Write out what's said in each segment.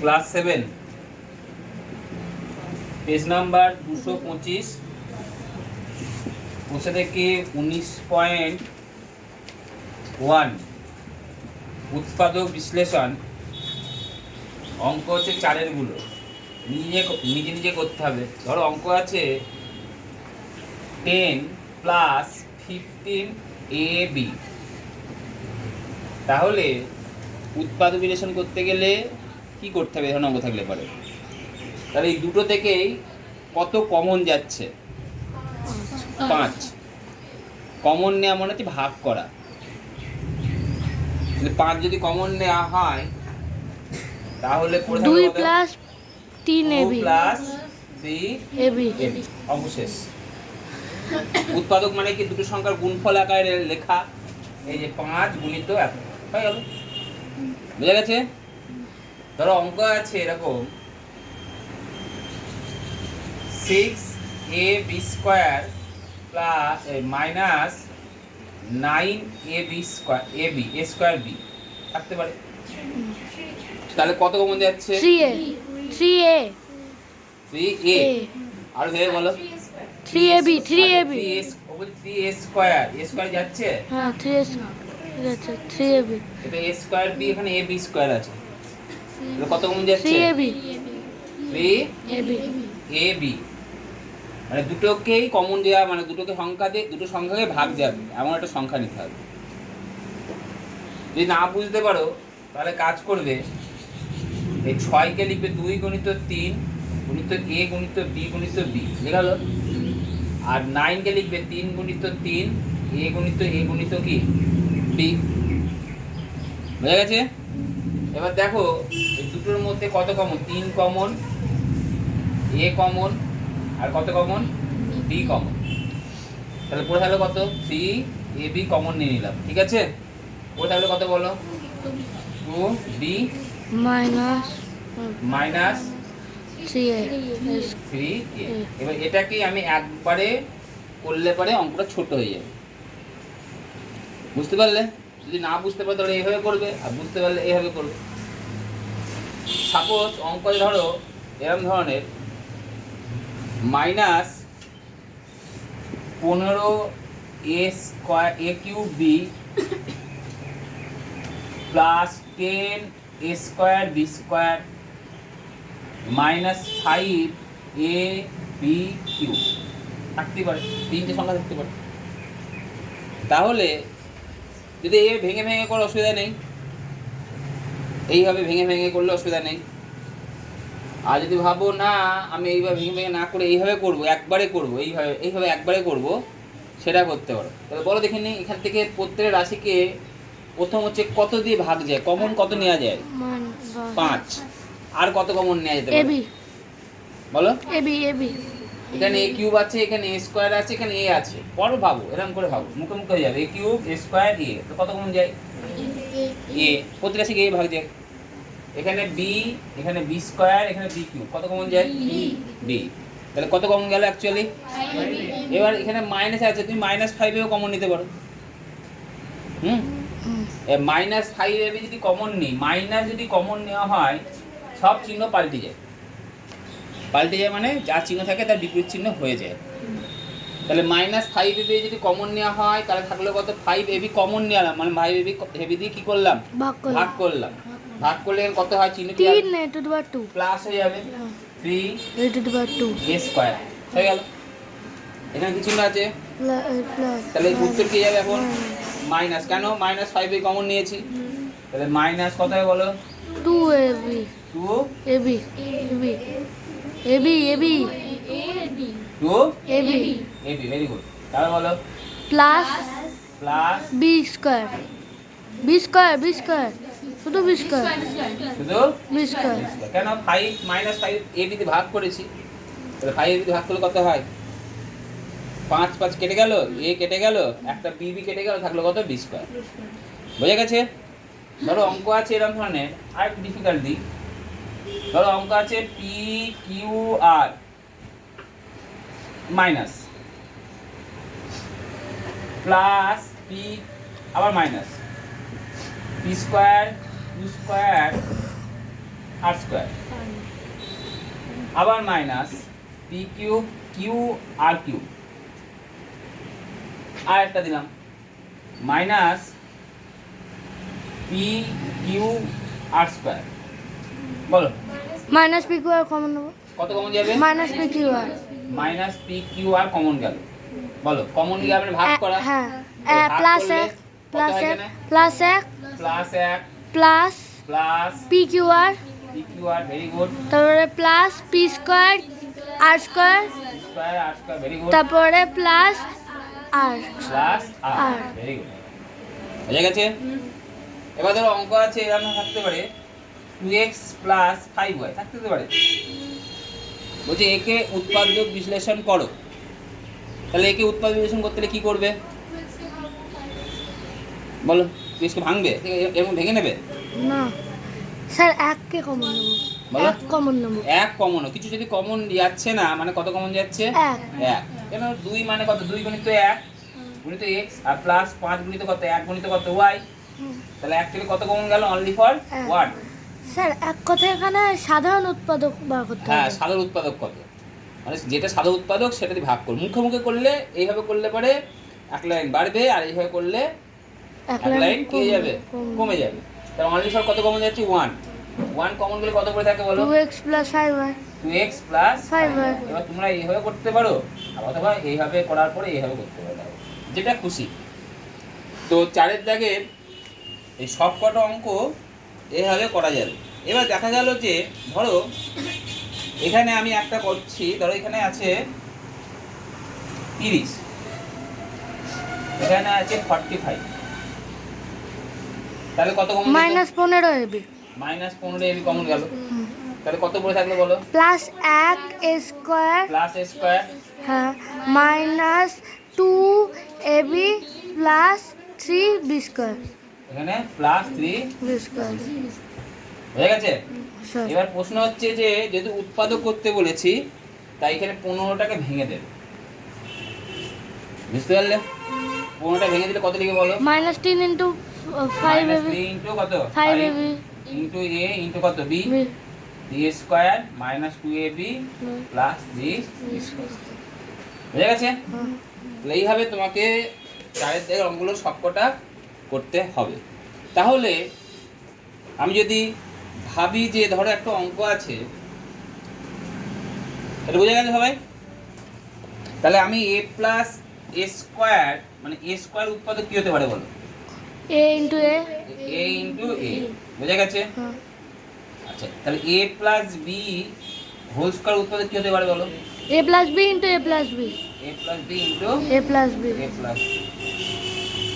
Class seven. Page number দুশো পঁচিশ। বসে থেকে উনিশ পয়েন্ট ওয়ান। উৎপাদক বিশ্লেষণ। অঙ্ক হচ্ছে চারেরগুলো। নিজে নিজে নিজে করতে হবে। ধরো অঙ্ক আছে ten plus fifteen a b তাহলে উৎপাদক বিশ্লেষণ করতে গেলে কি করতে হবে ধরুন অঙ্ক থাকলে পারে? তাহলে এই দুটো থেকেই কত কমন যাচ্ছে? পাঁচ। কমন নেওয়া মানে হচ্ছে ভাগ করা। পাঁচ যদি কমন নেওয়া হয় তাহলে দুই প্লাস তিন এবি প্লাস এবি এবি অবশেষ উৎপাদক মানে কি? দুটো সংখ্যার গুণফল আকারে লেখা। এই যে পাঁচ গুণিত এক। হয়ে গেল। বুঝা গেছে? ধরো অঙ্ক আছে এরকম six a b square plus minus nine a b square a b a square b থাকতে পারে। তাহলে কত কমন যাচ্ছে? Three a three a three a আর ভেবে বলো। Three a b three a b three a square a square যাচ্ছে? হ্যাঁ three এ আছে থ্রি এবি এটা এ স্কোয়ার বি এখানে এ বি স্কোয়ার আছে। কত থ্রি যাচ্ছে? থ্রি এ বি মানে দুটোকেই কমন দেওয়া মানে দুটোকে সংখ্যা দিয়ে দুটো সংখ্যাকে ভাগ যাবে এমন একটা সংখ্যা নিতে হবে। যদি না বুঝতে পারো তাহলে কাজ করবে এই ছয়কে লিখবে দুই গণিত তিন গণিত এ গণিত বি গণিত বি। লেখা হলো আর নাইনকে লিখবে তিন গণিত তিন এ গণিত এ গণিত কি? বি। বোঝা গেছে? এবার দেখো এই দুটোর মধ্যে কত কমন তিন কমন এ কমন আর কত কমন বি কমন তাহলে পড়ে থাকল কত? সি এ বি কমন নিয়ে নিলাম ঠিক আছে? পড়ে থাকল কত বলো? Two b minus minus three a এবার এটাকে আমি একবারে করলে পরে অঙ্কটা ছোট হয়ে যাবে। বুঝতে পারলে? যদি না বুঝতে পারো তাহলে এইভাবে করবে আর বুঝতে পারলে এইভাবে করবে। সাপোজ অঙ্ক ধরো এরম ধরনের মাইনাস পনেরো a square, a q b plus ten a square, b square minus five a b q থাকতে পারে, তিনটে সংখ্যা থাকতে পারে। তাহলে যদি এ ভেঙে ভেঙে করে অসুবিধা নেই এইভাবে ভেঙে ভেঙে করলে অসুবিধা নেই। আর যদি ভাবো না আমি এইভাবে ভেঙে ভেঙে না করে এইভাবে করব একবারে করব এইভাবে এইভাবে একবারে করব সেটা করতে পারো। তাহলে বলো দেখে নি এখান থেকে প্রত্যেক রাশিকে প্রথম হচ্ছে কত দিয়ে ভাগ যায়? কমন কত নেওয়া যায়? পাঁচ। আর কত কমন নেওয়া যেতে পারে? বলো। এবি এবি এখানে এ কিউব আছে এখানে এ স্কোয়ার আছে এখানে এ আছে। পরে ভাবো এরকম করে ভাবো মুখে মুখে হয়ে যাবে। A cube a square a. তো কত কমন যায়? এ প্রতি রাশিকে এ ভাগ যায়। এখানে বি এখানে বি স্কোয়ার এখানে বি কিউব কত কমন যায়? বি তাহলে কত কমন গেল অ্যাকচুয়ালি এবার এখানে মাইনাস আছে তুমি মাইনাস ফাইভেও কমন নিতে পারো। হুম? মাইনাস ফাইভ এবে যদি কমন নিই মাইনাস যদি কমন নেওয়া হয় সব চিহ্ন পাল্টে যায়। পাল্টে যায় মানে যা চিহ্ন থাকে তার বিপরীত চিহ্ন হয়ে যায়। তাহলে মাইনাস ফাইভ এবি যদি কমন নেওয়া হয় তাহলে থাকলে কত? ফাইভ এবি কমন নিলাম মানে ফাইভ এবি হেভি দিয়ে কি করলাম? ভাগ করলাম। ভাগ করলে কত হয়? চিহ্ন তিন a two the power two plus হয়ে যাবে three a two the power two a square হয়ে গেল। এখানে কি চিহ্ন আছে? প্লাস তাহলে উত্তর কি যাবে এখন? মাইনাস কেন? মাইনাস ফাইভ এ কমন নিয়েছি। তাহলে মাইনাস কত হবে বলো? Two a b two a b a b a b a b two a b a b very good তাহলে বলো। Plus plus b square b square b square শুধু b square শুধু b square কেন? Five minus five a বিতে ভাগ করেছি। তাহলে five a বিতে ভাগ করলে কত হয়? পাঁচ পাঁচ কেটে গেল এ কেটে গেল একটা বি বি কেটে গেল থাকল কত? বি স্কোয়ার বোঝা গেছে? ধরো অঙ্ক আছে এরকম ধরনের। আর ডিফিকাল্টি ধরো অঙ্ক আছে p q r minus. Plus p আবার minus. P square q square r square. আবার minus p cube q r cube. আর একটা দিলাম। Minus p q r square. বলো। Minus p q r common নেব। কত কমন যাবে? Minus p q r minus p q r common গেল। বলো common গিয়ে আমরা ভাগ করা। হ্যাঁ। প্লাস এক প্লাস এক প্লাস এক প্লাস এক plus plus p q r p q r very good তারপরে plus p square r square square r square very good তারপরে plus r plus r r. Very good বুঝে গেছে? এবার ধরো অঙ্ক আছে এরকম থাকতে পারে। Two x plus five y থাকতে পারে। বলছে একে উৎপাদক বিশ্লেষণ করো। তাহলে একে উৎপাদক বিশ্লেষণ করতে হলে কি করবে? বলো পিসকে ভাঙবে? এরকম ভেঙে নেবে? না। স্যার এককে কমন নেব। বলো। এক কমন নেব। এক কমনও কিছু যদি কমন যাচ্ছে না মানে কত কমন যাচ্ছে? এক। এক। কেন দুই মানে কত? দুই গুণিত এক গুণিত এক্স আর প্লাস পাঁচ গুণিত কত? এক গুণিত কত? ওয়াই। তাহলে এক থেকে কত কমন গেল? Only for. ওয়ান স্যার এক কথা এখানে সাধারণ উৎপাদক বার করতে হ্যাঁ সাধারণ উৎপাদক কত? মানে যেটা সাধারণ উৎপাদক সেটা দিয়ে ভাগ করো মুখে মুখে করলে এইভাবে করলে পরে এক লাইন বাড়বে আর এইভাবে করলে এক লাইন কি যাবে কমে যাবে। তাহলে অনলি ফর কত কমন যাচ্ছে? ওয়ান ওয়ান কমন গেলে কত করে থাকে বলো? Two x plus five y two x plus Five y। এবার তোমরা এইভাবে করতে পারো অথবা এইভাবে করার পরে এইভাবে করতে পারো। যেটা খুশি। তো চারের দাগের এই সব কটা অঙ্ক এইভাবে করা যাবে। এবার দেখা গেল যে ধরো এখানে আমি একটা করছি ধরো এখানে আছে তিরিশ। এখানে আছে ফর্টি ফাইভ তাহলে কত কমন মাইনাস পনেরো এবি মাইনাস পনেরো এবি কমন গেল। তাহলে কত পড়ে থাকল বলো? প্লাস এক স্কোয়ার। Plus square. হ্যাঁ minus two a b plus three b square. এখানে প্লাস থ্রি হয়ে গেছে? এবার প্রশ্ন হচ্ছে যে যেহেতু উৎপাদক করতে বলেছি তাই এখানে পনেরোটাকে ভেঙে দেবে। বুঝতে পারলে? পনেরোটা ভেঙে দিলে কত লিখে বলো? মাইনাস তিন ইন্টু ফাইভ ইন্টু কত? Five a b into a into কত? B b square minus two a b plus জি বুঝে গেছে? এইভাবে তোমাকে চারের দিকে অঙ্কগুলো সবকটা করতে হবে। তাহলে আমি যদি ভাবি যে ধরো একটা অঙ্ক আছে এটা বোঝা গেছে সবাই? তাহলে আমি এ প্লাস এ স্কোয়ার মানে এ স্কোয়ার উৎপাদক কি হতে পারে বলো? এ ইন্টু এ এ ইন্টু এ বোঝা গেছে? আচ্ছা তাহলে a plus b whole square উৎপাদক কি হতে পারে বলো? A plus b into a plus b a plus b into a plus b a plus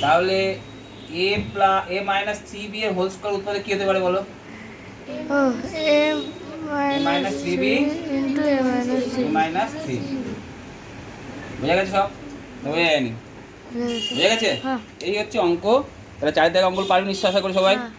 তাহলে a plus a minus three b এর হোল স্কোয়ার উৎপাদক কি হতে পারে বলো? Minus 3b three into minus three বুঝা গেছে সব? বুঝে যায়নি? বুঝে গেছে। হ্যাঁ। এই হচ্ছে অঙ্ক। তাহলে চারিদিকে অঙ্ক পারবে নিশ্চয় আশা করি সবাই। হ্যাঁ।